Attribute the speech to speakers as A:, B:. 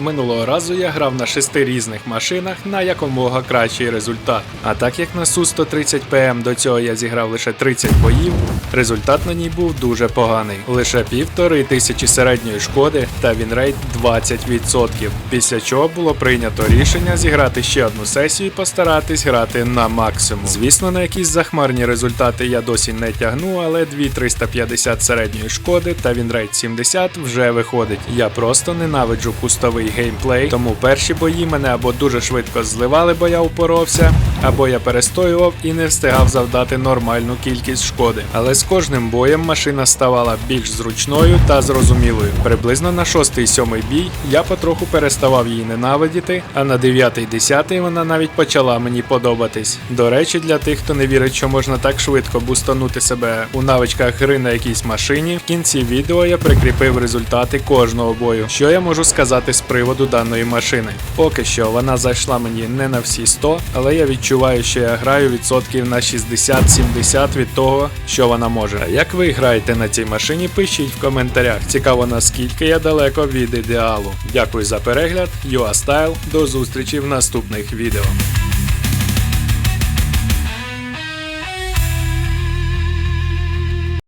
A: Минулого разу я грав на шести різних машинах на якомога кращий результат. А так як на Су-130 ПМ до цього я зіграв лише 30 боїв, результат на ній був дуже поганий. Лише півтори тисячі середньої шкоди та вінрейт 20%. Після чого було прийнято рішення зіграти ще одну сесію і постаратись грати на максимум. Звісно, на якісь захмарні результати я досі не тягну, але 2350 середньої шкоди та вінрейт 70 вже виходить. Я просто ненавиджу кустовий геймплей, тому перші бої мене або дуже швидко зливали, бо я упоровся, або я перестоював і не встигав завдати нормальну кількість шкоди. Але з кожним боєм машина ставала більш зручною та зрозумілою. Приблизно на 6-7 бій я потроху переставав її ненавидіти, а на 9-10 вона навіть почала мені подобатись. До речі, для тих, хто не вірить, що можна так швидко бустанути себе у навичках гри на якійсь машині, в кінці відео я прикріпив результати кожного бою. Що я можу сказати з приводу даної машини? Поки що вона зайшла мені не на всі 100, але я відчуваю, що я граю відсотків на 60-70 від того, що вона може. Як ви граєте на цій машині, пишіть в коментарях. Цікаво наскільки я далеко від ідеалу. Дякую за перегляд, UA Style, до зустрічі в наступних відео.